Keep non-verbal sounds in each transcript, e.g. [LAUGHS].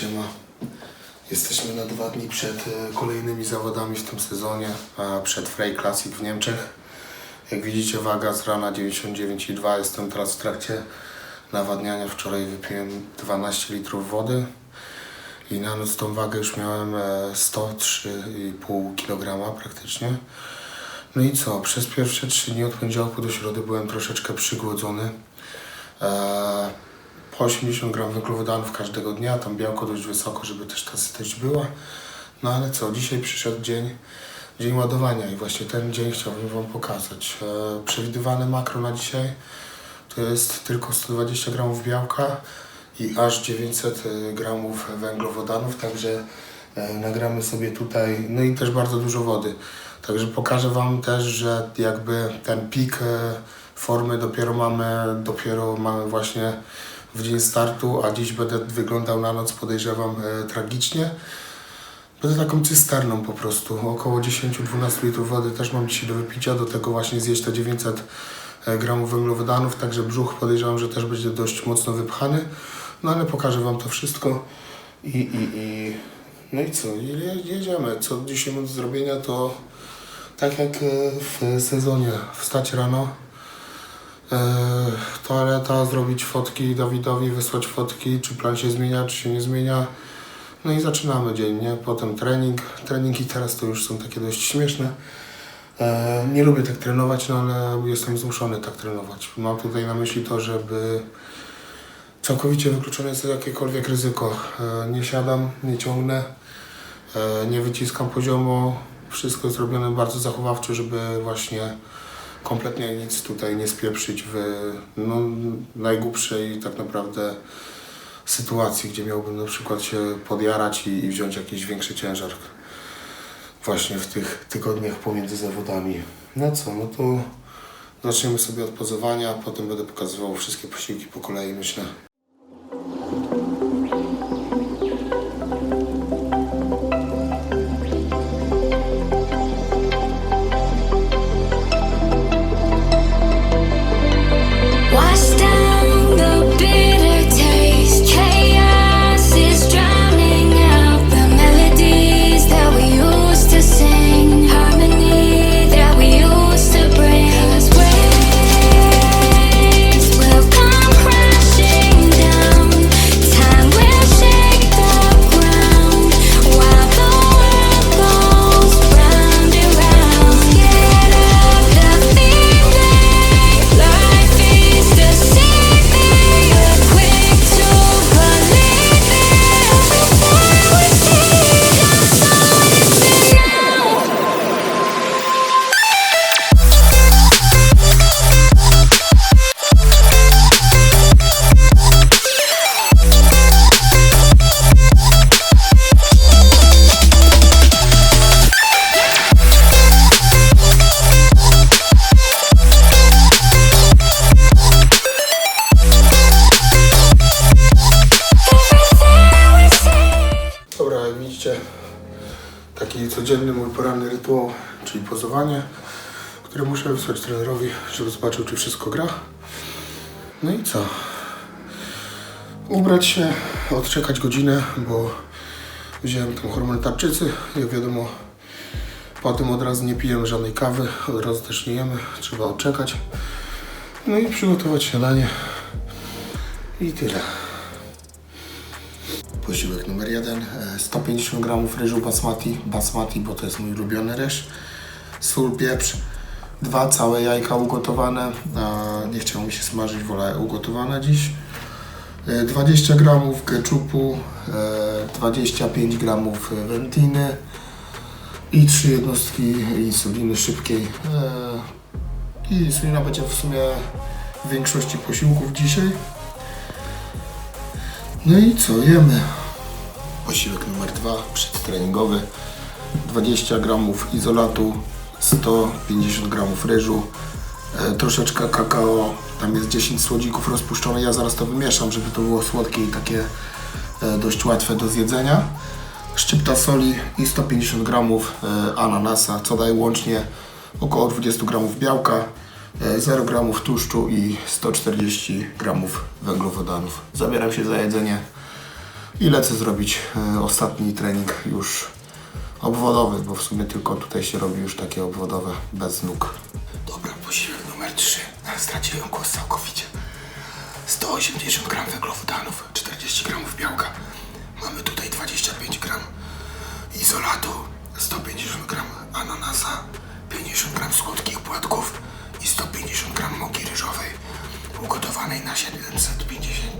Siema. Jesteśmy na dwa dni przed e, kolejnymi zawodami w tym sezonie, przed Frey Classic w Niemczech. Jak widzicie waga z rana 99,2. Jestem teraz w trakcie nawadniania. Wczoraj wypiłem 12 litrów wody i na noc tą wagę już miałem e, 103,5 kg praktycznie. No i co? Przez pierwsze 3 dni od poniedziałku do środy byłem troszeczkę przygłodzony. Eee, po 80 gram węglowodanów każdego dnia, tam białko dość wysoko, żeby też ta sytość była. No ale co, dzisiaj przyszedł dzień, dzień ładowania i właśnie ten dzień chciałbym Wam pokazać. E, przewidywane makro na dzisiaj to jest tylko 120 gramów białka i aż 900 gramów węglowodanów, także e, nagramy sobie tutaj, no i też bardzo dużo wody. Także pokażę Wam też, że jakby ten pik e, formy dopiero mamy, dopiero mamy właśnie w dzień startu, a dziś będę wyglądał na noc podejrzewam e, tragicznie. Będę taką cysterną po prostu, około 10-12 litrów wody też mam dzisiaj do wypicia, do tego właśnie zjeść te 900 e, gramów węglowodanów, także brzuch podejrzewam, że też będzie dość mocno wypchany, no ale pokażę Wam to wszystko i, i, i no i co, jedziemy, co dzisiaj mam do zrobienia to tak jak e, w sezonie, wstać rano, toaleta, zrobić fotki Dawidowi, wysłać fotki, czy plan się zmienia, czy się nie zmienia. No i zaczynamy dzień, nie? Potem trening. Treningi teraz to już są takie dość śmieszne. E, nie lubię tak trenować, no ale jestem zmuszony tak trenować. Mam tutaj na myśli to, żeby całkowicie wykluczone jest jakiekolwiek ryzyko. E, nie siadam, nie ciągnę, nie wyciskam poziomo. Wszystko jest robione bardzo zachowawczo, żeby właśnie kompletnie nic tutaj nie spieprzyć w no, najgłupszej tak naprawdę sytuacji, gdzie miałbym na przykład się podjarać i, i wziąć jakiś większy ciężar właśnie w tych tygodniach pomiędzy zawodami. No co, no to zaczniemy sobie od pozowania, potem będę pokazywał wszystkie posiłki po kolei, myślę. Codzienny mój poranny rytuał, czyli pozowanie, które muszę wysłać trenerowi, żeby zobaczył, czy wszystko gra. No i co? Ubrać się, odczekać godzinę, bo wziąłem tą hormon tarczycy. Jak wiadomo, potem od razu nie pijemy żadnej kawy, od razu też nie jemy, trzeba odczekać. No i przygotować śniadanie. I tyle. Posiłek numer jeden. e, 150 gramów ryżu basmati. Basmati, bo to jest mój ulubiony ryż. Sól, pieprz. Dwa całe jajka ugotowane. Nie chciało mi się smażyć, wolę ugotowane dziś. E, 20 gramów keczupu. e, 25 gramów wędliny. I trzy jednostki insuliny szybkiej. E, I insulina będzie w sumie w większości posiłków dzisiaj. No i co, jemy. Posiłek numer dwa, przedtreningowy. 20 gramów izolatu, 150 gramów ryżu, e, troszeczkę kakao, tam jest 10 słodzików rozpuszczone. Ja zaraz to wymieszam, żeby to było słodkie i takie e, dość łatwe do zjedzenia. Szczypta soli i 150 gramów e, ananasa, co daje łącznie około 20 gramów białka, 0 gramów tłuszczu i 140 gramów węglowodanów. Zabieram się za jedzenie. I lecę zrobić e, ostatni trening już obwodowy, bo w sumie tylko tutaj się robi już takie obwodowe bez nóg. Dobra, posiłek numer 3. Straciłem głos całkowicie. 180 gram węglowodanów, 40 gramów białka. Mamy tutaj 25 gram izolatu, 150 gram ananasa, 50 gram słodkich płatków 150 gram mąki ryżowej ugotowanej na 750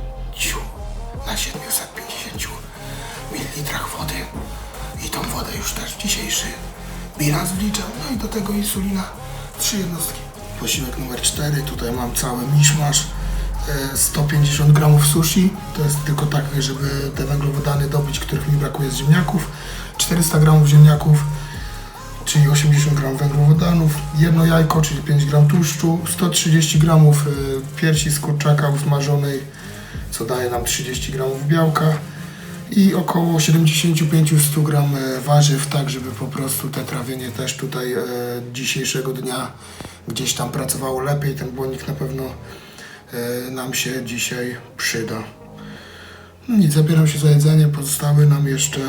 na 750 ml wody. I tą wodę już też dzisiejszy bilans wliczam, no i do tego insulina trzy jednostki. Posiłek numer 4, tutaj mam cały miszmasz, e, 150 gramów sushi, to jest tylko tak, żeby te węglowodany dobyć, których mi brakuje z ziemniaków, 400 gramów ziemniaków, czyli 80 gram węglowodanów, jedno jajko, czyli 5 gram tłuszczu, 130 gramów y, piersi z kurczaka usmażonej, co daje nam 30 gramów białka i około 75-100 gram e, warzyw, tak żeby po prostu te trawienie też tutaj e, dzisiejszego dnia gdzieś tam pracowało lepiej. Ten błonnik na pewno nam się dzisiaj przyda. No nic, zabieram się za jedzenie. Pozostały nam jeszcze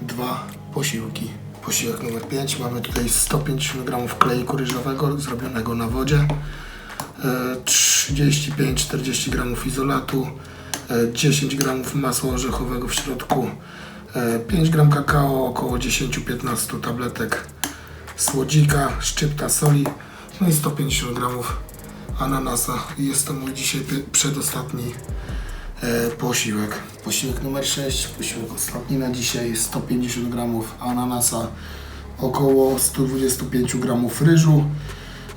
dwa posiłki. Posiłek numer 5. Mamy tutaj 150 g klejku ryżowego zrobionego na wodzie. e, 35-40 g izolatu. e, 10 g masła orzechowego w środku. e, 5 g kakao, około 10-15 tabletek słodzika, szczypta soli. No i 150 g ananasa. Jest to mój dzisiaj przedostatni e, posiłek. Posiłek numer 6, posiłek ostatni na dzisiaj, 150 gramów ananasa, około 125 gramów ryżu,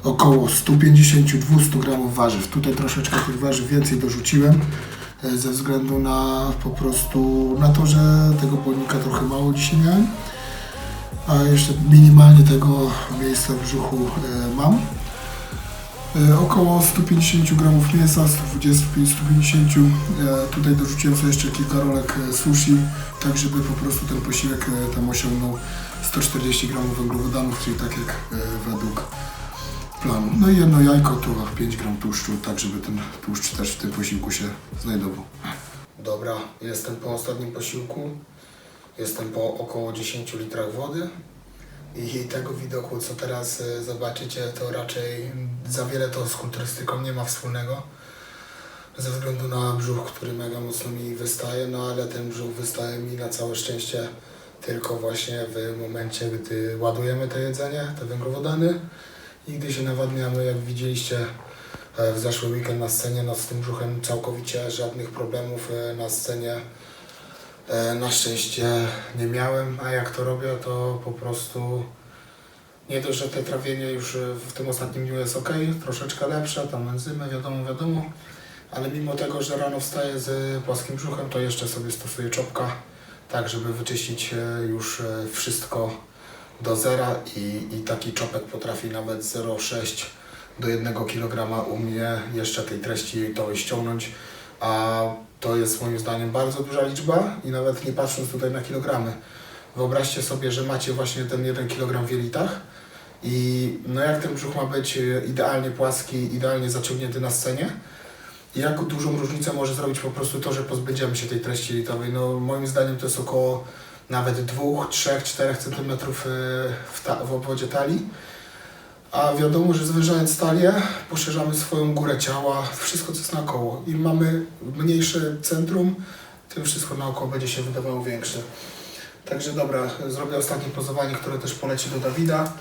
około 150-200 gramów warzyw. Tutaj troszeczkę tych warzyw więcej dorzuciłem e, ze względu na po prostu na to, że tego błonnika trochę mało dzisiaj miałem, a jeszcze minimalnie tego miejsca w brzuchu e, mam. E, Około 150 gramów mięsa, 125-150. E, Tutaj dorzuciłem sobie jeszcze kilka rolek e, sushi, tak żeby po prostu ten posiłek tam osiągnął 140 gramów węglowodanów, czyli tak jak według planu. No i jedno jajko, tu 5 gram tłuszczu, tak żeby ten tłuszcz też w tym posiłku się znajdował. Dobra, jestem po ostatnim posiłku. Jestem po około 10 litrach wody. I tego widoku, co teraz e, zobaczycie, to raczej za wiele to z kulturystyką nie ma wspólnego. Ze względu na brzuch, który mega mocno mi wystaje, no ale ten brzuch wystaje mi na całe szczęście tylko właśnie w momencie, gdy ładujemy to jedzenie, te węglowodany i gdy się nawadniamy, jak widzieliście e, w zeszły weekend na scenie, no z tym brzuchem całkowicie żadnych problemów e, na scenie Na szczęście nie miałem, a jak to robię, to po prostu nie dość, że te trawienie już e, w tym ostatnim dniu jest ok, troszeczkę lepsze, tam enzymy, wiadomo, wiadomo, ale mimo tego, że rano wstaję z płaskim brzuchem, to jeszcze sobie stosuję czopka, tak żeby wyczyścić e, już e, wszystko do zera i, i taki czopek potrafi nawet 0,6 do 1 kg u mnie jeszcze tej treści to ściągnąć, a to jest moim zdaniem bardzo duża liczba i nawet nie patrząc tutaj na kilogramy. Wyobraźcie sobie, że macie właśnie ten 1 kg w jelitach i no jak ten brzuch ma być e, idealnie płaski, idealnie zaciągnięty na scenie, i jak dużą różnicę może zrobić po prostu to, że pozbędziemy się tej treści jelitowej. No moim zdaniem to jest około nawet 2, 3, 4 cm w, ta- w obwodzie talii. A wiadomo, że zwężając talię, poszerzamy swoją górę ciała, wszystko co jest naokoło. Im mamy mniejsze centrum, tym wszystko naokoło będzie się wydawało większe. Także dobra, zrobię ostatnie pozowanie, które też poleci do Dawida,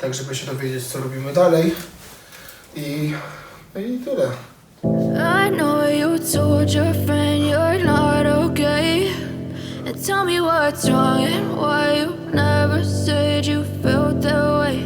tak żeby się dowiedzieć co robimy dalej. I, no i tyle. I know you told your friend you're not okay. And tell me what's wrong and why you never said you felt that way.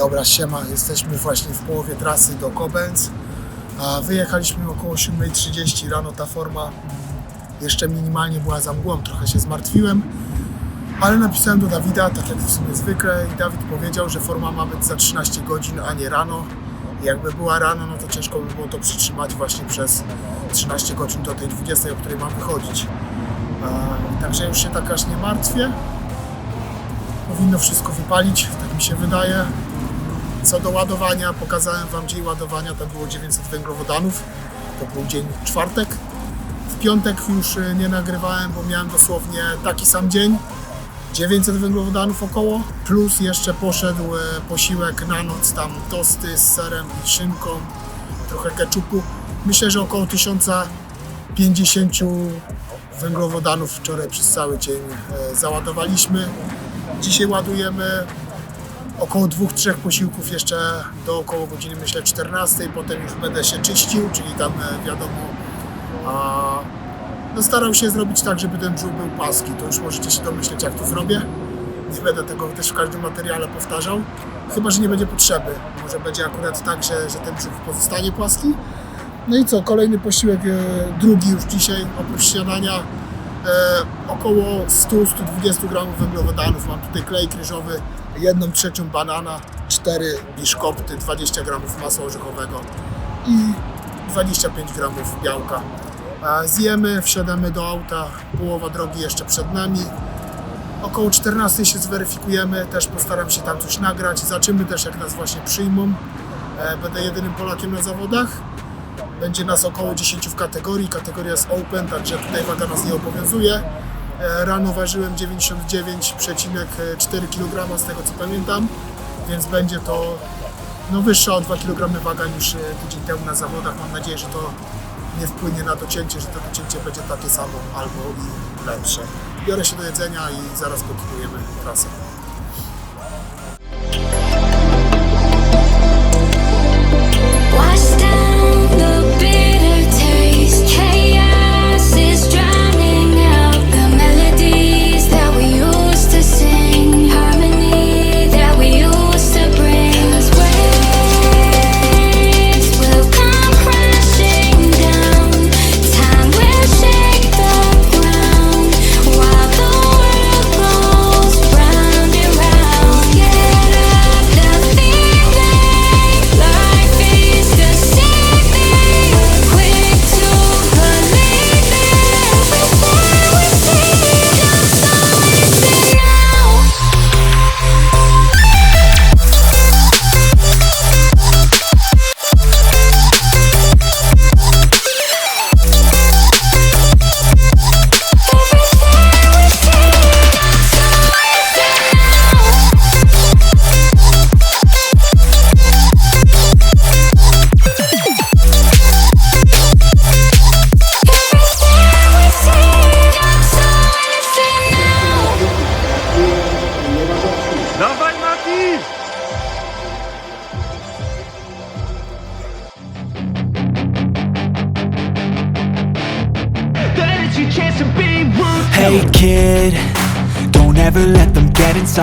Dobra, siema, jesteśmy właśnie w połowie trasy do Koblenz. A Wyjechaliśmy około 7.30 rano, ta forma mm, jeszcze minimalnie była za mgłą, trochę się zmartwiłem. Ale napisałem do Dawida, tak jak w sumie zwykle, i Dawid powiedział, że forma ma być za 13 godzin, a nie rano. Jakby była rano, no to ciężko by było to przytrzymać właśnie przez 13 godzin do tej 20, o której mam wychodzić. Także już się tak aż nie martwię. Powinno wszystko wypalić, tak mi się wydaje. Co do ładowania, pokazałem Wam dzień ładowania, tam było 900 węglowodanów. To był dzień czwartek. W piątek już y, nie nagrywałem, bo miałem dosłownie taki sam dzień. 900 węglowodanów około, plus jeszcze poszedł e, posiłek na noc, tam tosty z serem i szynką, trochę keczupu. Myślę, że około 1050 węglowodanów wczoraj przez cały dzień e, załadowaliśmy. Dzisiaj ładujemy około dwóch, trzech posiłków jeszcze do około godziny myślę 14, potem już będę się czyścił, czyli tam e, wiadomo a, no starał się zrobić tak, żeby ten brzuch był płaski, to już możecie się domyśleć jak to zrobię. Nie będę tego też w każdym materiale powtarzał, chyba, że nie będzie potrzeby. Może będzie akurat tak, że, że ten brzuch pozostanie płaski. No i co, kolejny posiłek, e, drugi już dzisiaj, oprócz śniadania, około 100-120 gramów węglowodanów. Mam tutaj klej kryżowy, jedną trzecią banana, 4 biszkopty, 20 gramów masła orzechowego i 25 gramów białka. A Zjemy, wsiadamy do auta, połowa drogi jeszcze przed nami. Około 14 się zweryfikujemy, też postaram się tam coś nagrać. Zobaczymy też jak nas właśnie przyjmą. E, Będę jedynym Polakiem na zawodach. Będzie nas około 10 w kategorii. Kategoria jest open, także tutaj waga nas nie obowiązuje. Rano ważyłem 99,4 kg z tego co pamiętam, więc będzie to no, wyższa o 2 kg waga niż e, tydzień temu na zawodach. Mam nadzieję, że to nie wpłynie na docięcie, że to docięcie będzie takie samo albo i lepsze. Biorę się do jedzenia i zaraz kontynuujemy trasę. Chaos is drowning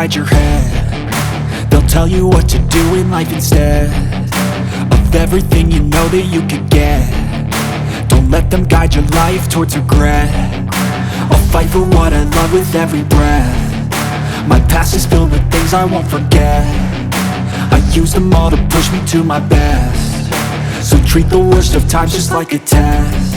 inside your head. They'll tell you what to do in life instead of everything you know that you could get. Don't let them guide your life towards regret. I'll fight for what I love with every breath. My past is filled with things I won't forget I use them all to push me to my best So treat the worst of times just like a test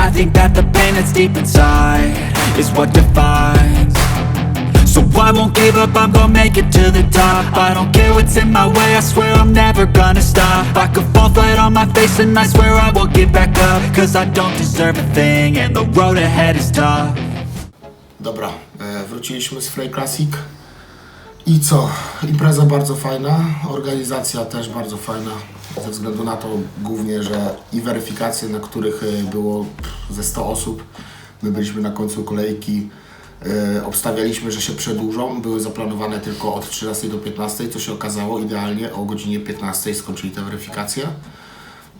I think that the pain that's deep inside Is what defines. So I won't give up, I'm gonna make it to the top. I don't care what's in my way, I swear I'm never gonna stop. I could fall flat on my face and I swear I will get back up. Cause I don't deserve a thing and the road ahead is tough. Dobra, wróciliśmy z Frey Classic. I co? Impreza bardzo fajna, organizacja też bardzo fajna. Ze względu na to głównie, że i weryfikacje, na których e, było ze 100 osób, my byliśmy na końcu kolejki, e, obstawialiśmy, że się przedłużą, były zaplanowane tylko od 13 do 15, co się okazało idealnie o godzinie 15 skończyli te weryfikacje.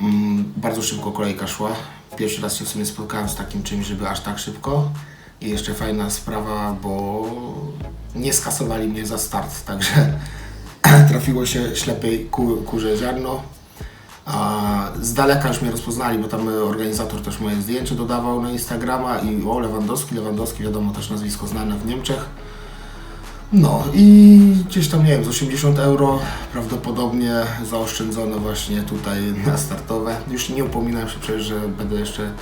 Mm, bardzo szybko kolejka szła. Pierwszy raz się w sumie spotkałem z takim czymś, żeby aż tak szybko. I jeszcze fajna sprawa, bo nie skasowali mnie za start, także [CLEARS THROAT] trafiło się ślepej ku, kurze ziarno. A z daleka już mnie rozpoznali, bo tam organizator też moje zdjęcie dodawał na Instagrama i o Lewandowski, Lewandowski wiadomo też nazwisko znane w Niemczech. No i gdzieś tam, nie wiem, z 80 euro prawdopodobnie zaoszczędzone właśnie tutaj na startowe. Już nie upominam się przecież, że będę jeszcze...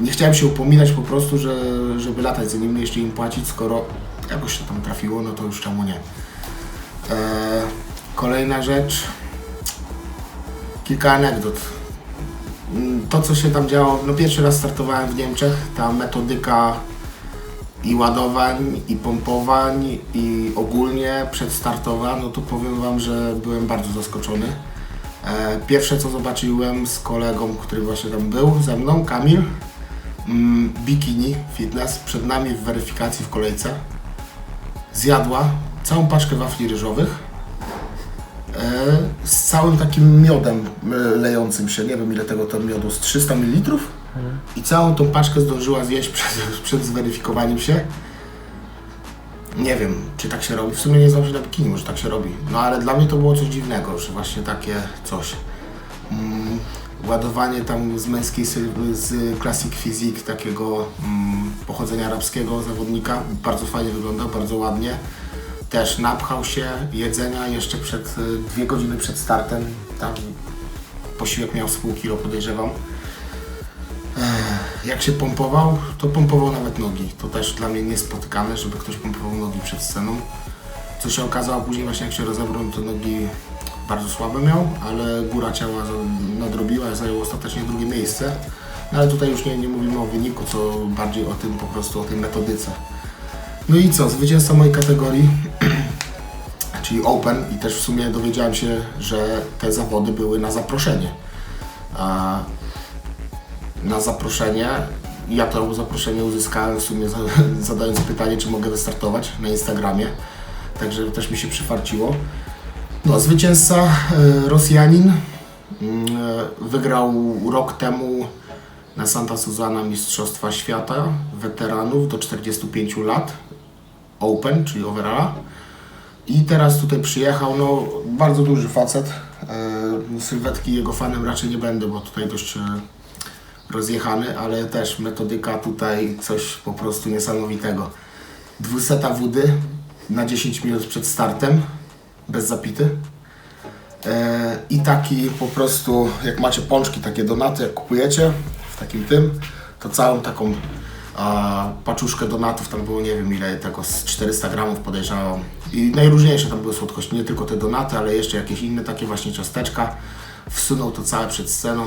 nie chciałem się upominać po prostu, że, żeby latać za nimi, jeśli im płacić, skoro jakoś się tam trafiło, no to już czemu nie. Eee, kolejna rzecz. Kilka anegdot. Mm, To, co się tam działo, no pierwszy raz startowałem w Niemczech, ta metodyka i ładowań, i pompowań, i ogólnie przedstartowa, no to powiem Wam, że byłem bardzo zaskoczony. E, Pierwsze co zobaczyłem z kolegą, który właśnie tam był ze mną, Kamil, mm, bikini fitness, przed nami w weryfikacji w kolejce. Zjadła całą paczkę wafli ryżowych e, z całym takim miodem e, lejącym się, nie wiem ile tego tam miodu, z 300 ml i całą tą paczkę zdążyła zjeść [LAUGHS] przed, przed zweryfikowaniem się. Nie wiem, czy tak się robi. W sumie nie znam się na bikini, może tak się robi. No ale dla mnie to było coś dziwnego, że właśnie takie coś. Mm, ładowanie tam z męskiej z Classic Physique, takiego mm, pochodzenia arabskiego zawodnika. Bardzo fajnie wygląda, bardzo ładnie. Też napchał się jedzenia jeszcze przed y, dwie godziny przed startem. Tam posiłek miał z pół kilo podejrzewam. Jak się pompował, to pompował nawet nogi. To też dla mnie niespotykane, żeby ktoś pompował nogi przed sceną. Co się okazało później właśnie jak się rozebrał, to nogi bardzo słabe miał, ale góra ciała nadrobiła, zajął ostatecznie drugie miejsce. No ale tutaj już nie, nie mówimy o wyniku, co bardziej o tym po prostu, o tej metodyce. No i co, zwycięzca mojej kategorii, [CLEARS THROAT] czyli Open i też w sumie dowiedziałem się, że te zawody były na zaproszenie. A na zaproszenie ja to zaproszenie uzyskałem w sumie za, [LAUGHS] zadając pytanie, czy mogę wystartować na Instagramie. Także też mi się przyfarciło. No, zwycięzca e, Rosjanin mm, e, wygrał rok temu na Santa Susana Mistrzostwa Świata weteranów do 45 lat Open, czyli overalla. I teraz tutaj przyjechał, no bardzo duży facet. E, sylwetki jego fanem raczej nie będę, bo tutaj dość rozjechany, ale też metodyka tutaj coś po prostu niesamowitego. Dwuseta wody na 10 minut przed startem, bez zapity. E, I taki po prostu, jak macie pączki, takie donaty, jak kupujecie w takim tym, to całą taką a, paczuszkę donatów, tam było nie wiem ile tego, z 400 gramów podejrzewam. I najróżniejsze tam były słodkości, nie tylko te donaty, ale jeszcze jakieś inne takie właśnie ciasteczka. Wsunął to całe przed sceną.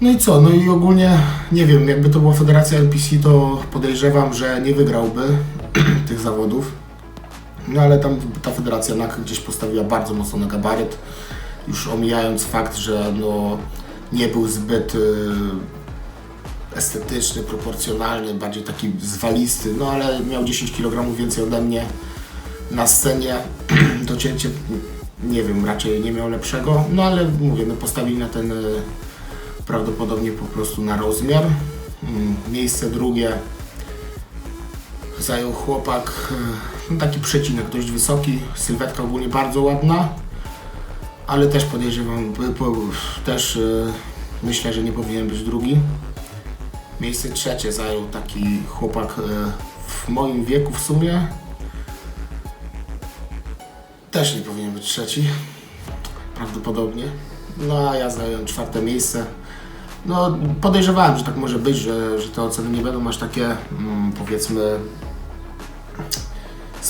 No i co? No i ogólnie nie wiem, jakby to była federacja NPC, to podejrzewam, że nie wygrałby [CLEARS THROAT] tych zawodów. No ale tam ta federacja NAK gdzieś postawiła bardzo mocno na gabaryt, już omijając fakt, że no, nie był zbyt y, estetyczny, proporcjonalny, bardziej taki zwalisty, no ale miał 10 kg więcej ode mnie na scenie. [CLEARS THROAT] Docięcie, nie wiem, raczej nie miał lepszego, no ale mówię, no postawili na ten y, prawdopodobnie po prostu na rozmiar. Mm, Miejsce drugie zajął chłopak, no taki przecinek dość wysoki, sylwetka ogólnie bardzo ładna, ale też podejrzewam, też e, myślę, że nie powinien być drugi. Miejsce trzecie zajął taki chłopak e, w moim wieku w sumie. Też nie powinien być trzeci, prawdopodobnie. No a ja zająłem czwarte miejsce. No, podejrzewałem, że tak może być, że, że te oceny nie będą aż takie, mm, powiedzmy,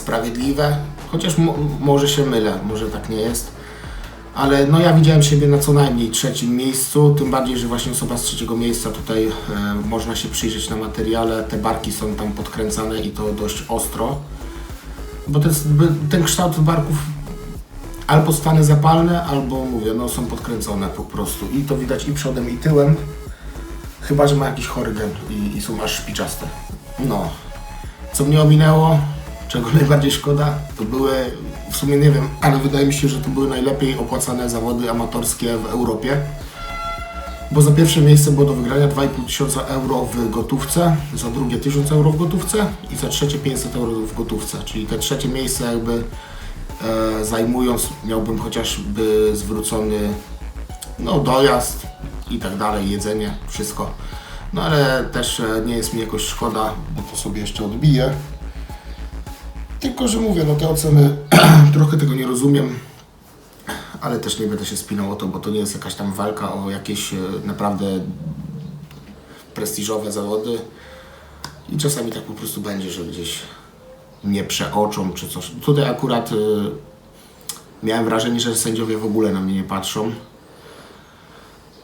sprawiedliwe. Chociaż mo- może się mylę, może tak nie jest. Ale no ja widziałem siebie na co najmniej trzecim miejscu, tym bardziej, że właśnie osoba z trzeciego miejsca tutaj e, można się przyjrzeć na materiale, te barki są tam podkręcane i to dość ostro. Bo by- ten kształt barków albo stany zapalne, albo mówię, no są podkręcone po prostu. I to widać i przodem, i tyłem. Chyba, że ma jakiś chory gen i, i są aż szpiczaste. No. Co mnie ominęło, czego najbardziej szkoda, to były, w sumie nie wiem, ale wydaje mi się, że to były najlepiej opłacane zawody amatorskie w Europie. Bo za pierwsze miejsce było do wygrania 2,5 tysiąca euro w gotówce, za drugie 1000 euro w gotówce i za trzecie 500 euro w gotówce. Czyli te trzecie miejsce jakby e, zajmując miałbym chociażby zwrócony no, dojazd i tak dalej, jedzenie, wszystko. No ale też e, nie jest mi jakoś szkoda, bo to sobie jeszcze odbiję. Tylko, że mówię, no te oceny [CLEARS THROAT] trochę tego nie rozumiem, ale też nie będę się spinał o to, bo to nie jest jakaś tam walka o jakieś e, naprawdę prestiżowe zawody. I czasami tak po prostu będzie, że gdzieś mnie przeoczą czy coś. Tutaj akurat y, miałem wrażenie, że sędziowie w ogóle na mnie nie patrzą.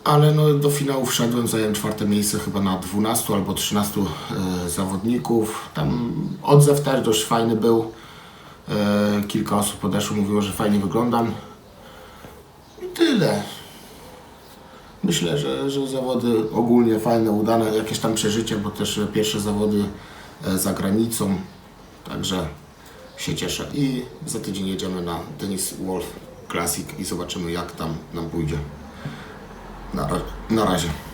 Ale no, do finału wszedłem, zająłem czwarte miejsce chyba na 12 albo 13 y, zawodników. Tam odzew też dość fajny był. Y, kilka osób podeszło, mówiło, że fajnie wyglądam. I tyle. Myślę, że, że zawody ogólnie fajne, udane, jakieś tam przeżycie, bo też e, pierwsze zawody e, za granicą, także się cieszę. I za tydzień jedziemy na Denis Wolf Classic i zobaczymy jak tam nam pójdzie. Na, na razie.